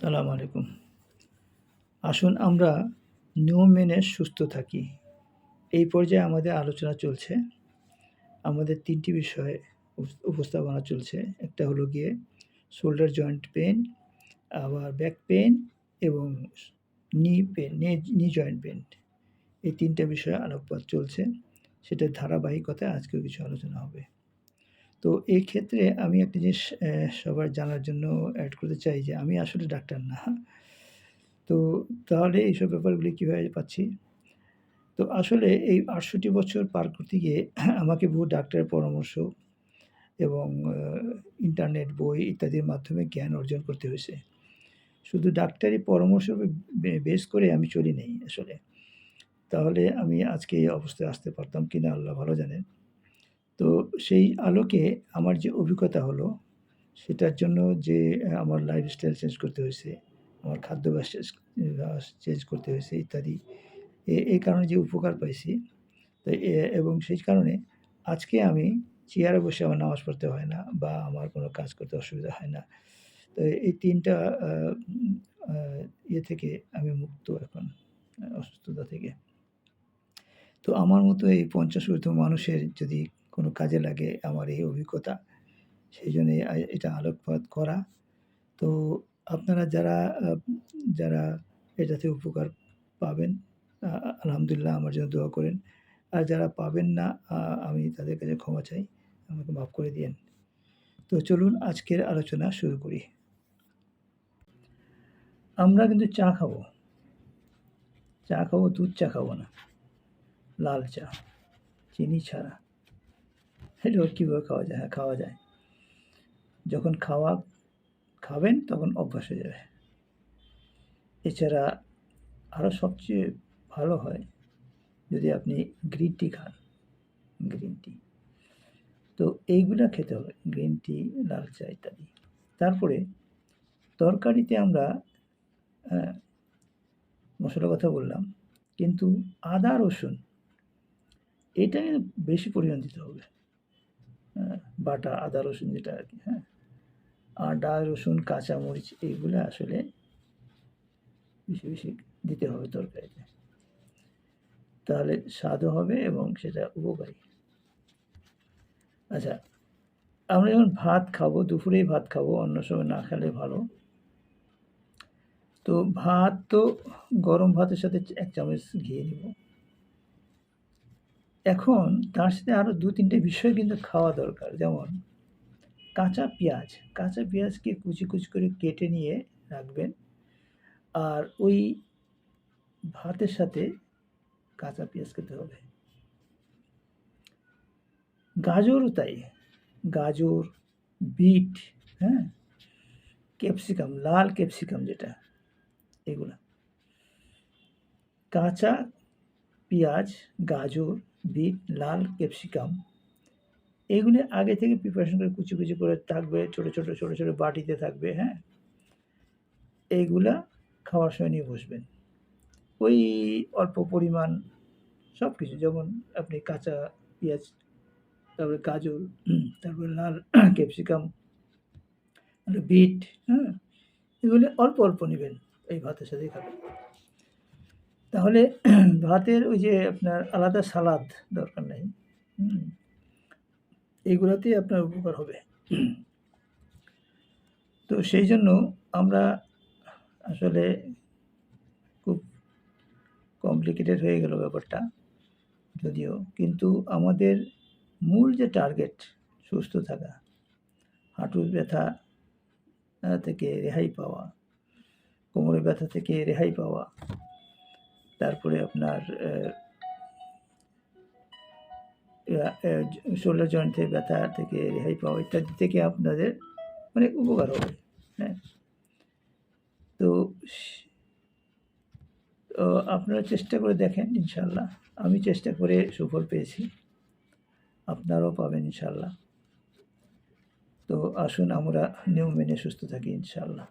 সালাম আলাইকুম। আসুন আমরা নিয়ম মেনে সুস্থ থাকি। এই পর্যায়ে আমাদের আলোচনা চলছে। আমাদের তিনটি বিষয়ে উপ- উপস্থাপনা চলছে। একটা হলো গিয়ে শোল্ডার জয়েন্ট পেন আবার ব্যাক পেন এবং নি পেন নি জয়েন্ট পেন এই তিনটা বিষয়ে আলোকপাত চলছে। সেটার ধারাবাহিকতায় আজকেও কিছু আলোচনা হবে। তো এই ক্ষেত্রে আমি একটা জিনিস সবার জানার জন্য অ্যাড করতে চাই যে আমি আসলে ডাক্তার না। তো তাহলে এইসব ব্যাপারগুলি কীভাবে পাচ্ছি? তো আসলে এই আটষট্টি বছর পার করতে গিয়ে আমাকে বহু ডাক্তারের পরামর্শ এবং ইন্টারনেট বই ইত্যাদির মাধ্যমে জ্ঞান অর্জন করতে হয়েছে। শুধু ডাক্তারি পরামর্শ বেস করে আমি চলি নেই আসলে। তাহলে আমি আজকে এই অবস্থায় আসতে পারতাম কিনা আল্লাহ ভালো জানেন। তো সেই আলোকে আমার যে অভিজ্ঞতা হলো, সেটার জন্য যে আমার লাইফস্টাইল চেঞ্জ করতে হয়েছে, আমার খাদ্যাভ্যাস চেঞ্জ করতে হয়েছে ইত্যাদি এই কারণে যে উপকার পাইছি। তো এ- এবং সেই কারণে আজকে আমি চেয়ারে বসে আমার নামাজ পড়তে হয় না বা আমার কোনো কাজ করতে অসুবিধা হয় না। তো এই তিনটা ইয়ে থেকে আমি মুক্ত এখন, অসুস্থতা থেকে। তো আমার মতো এই পঞ্চাশ মানুষের যদি কোনো কাজে লাগে আমার এই অভিজ্ঞতা। সেই জন্যে এটা আলোকপাত করা। তো আপনারা যারা যারা এটাতে উপকার পাবেন আলহামদুলিল্লাহ আমার জন্য দোয়া করেন। আর যারা পাবেন না আমি তাদের কাছে ক্ষমা চাই। আমাকে মাফ করে দিয়েন। তো চলুন আজকের আলোচনা শুরু করি। আমরা কিন্তু চা খাব। চা খাব, দুধ চা খাব না। লাল চা, চিনি ছাড়া। এটা কীভাবে খাওয়া যায়? হ্যাঁ খাওয়া যায়। যখন খাওয়া, খাবেন তখন অভ্যাস হয়ে যাবে। এছাড়া আরও সবচেয়ে ভালো হয় যদি আপনি গ্রিন টি খান, গ্রিন টি। তো এইগুলা খেতে হবে, গ্রিন টি, লাল চা ইত্যাদি। তারপরে তরকারিতে আমরা মশলার কথা বললাম, কিন্তু আদা, রসুন, এটা বেশি পরিমাণ দিতে হবে। বাটা, আদা রসুন যেটা আর কি হ্যাঁ? আদা রসুন, কাঁচামরিচ এইগুলো আসলে বেশি বেশি দিতে হবে তরকারিতে। তাহলে স্বাদও হবে এবং সেটা উপকারী। আচ্ছা আমরা যখন ভাত খাব, দুপুরেই ভাত খাব, অন্য সময় না খেলে ভালো। তো ভাত তো গরম ভাতের সাথে এক চামচ ঘিয়ে নিব। এখন তার সাথে আরও দু, তিনটে বিষয় কিন্তু খাওয়া দরকার। যেমন কাঁচা পেঁয়াজ, কাঁচা পেঁয়াজকে কুচি কুচি করে কেটে নিয়ে রাখবেন। আর ওই ভাতের সাথে কাঁচা পেঁয়াজ খেতে হবে। গাজরও তাই। গাজর, বিট হ্যাঁ? ক্যাপসিকাম, লাল ক্যাপসিকাম যেটা, এগুলো। কাঁচা পেঁয়াজ, গাজর বিট লাল, ক্যাপসিকাম। এগুলি আগে থেকে প্রিপারেশন করে কুচি কুচি করে থাকবে, ছোটো ছোটো ছোটো ছোটো বাটিতে থাকবে হ্যাঁ? এইগুলা খাওয়ার সময় নিয়ে বসবেন। ওই অল্প পরিমাণ সব কিছু যেমন আপনি কাঁচা পেঁয়াজ, তারপরে গাজর, তারপরে লাল ক্যাপসিকাম বিট হ্যাঁ? এগুলো অল্প অল্প নেবেন, এই ভাতের সাথে খাবেন। তাহলে ভাতের ওই যে আপনার আলাদা সালাদ দরকার নেই। এইগুলোতেই আপনার উপকার হবে। তো সেই জন্য আমরা আসলে খুব কমপ্লিকেটেড হয়ে গেল ব্যাপারটা যদিও। কিন্তু আমাদের মূল যে টার্গেট সুস্থ থাকা, হাঁটুর ব্যথা থেকে রেহাই পাওয়া, কোমরের ব্যথা থেকে রেহাই পাওয়া তারপরে আপনার শোল্ডার জয়েন্টের ব্যথা থেকে রেহাই পাওয়া ইত্যাদি থেকে আপনাদের অনেক উপকার হবে হ্যাঁ। তো আপনারা চেষ্টা করে দেখেন ইনশাল্লাহ। আমি চেষ্টা করে সুফল পেয়েছি, আপনারাও পাবেন ইনশাল্লাহ। তো আসুন আমরা নিয়ম মেনে সুস্থ থাকি ইনশাল্লাহ।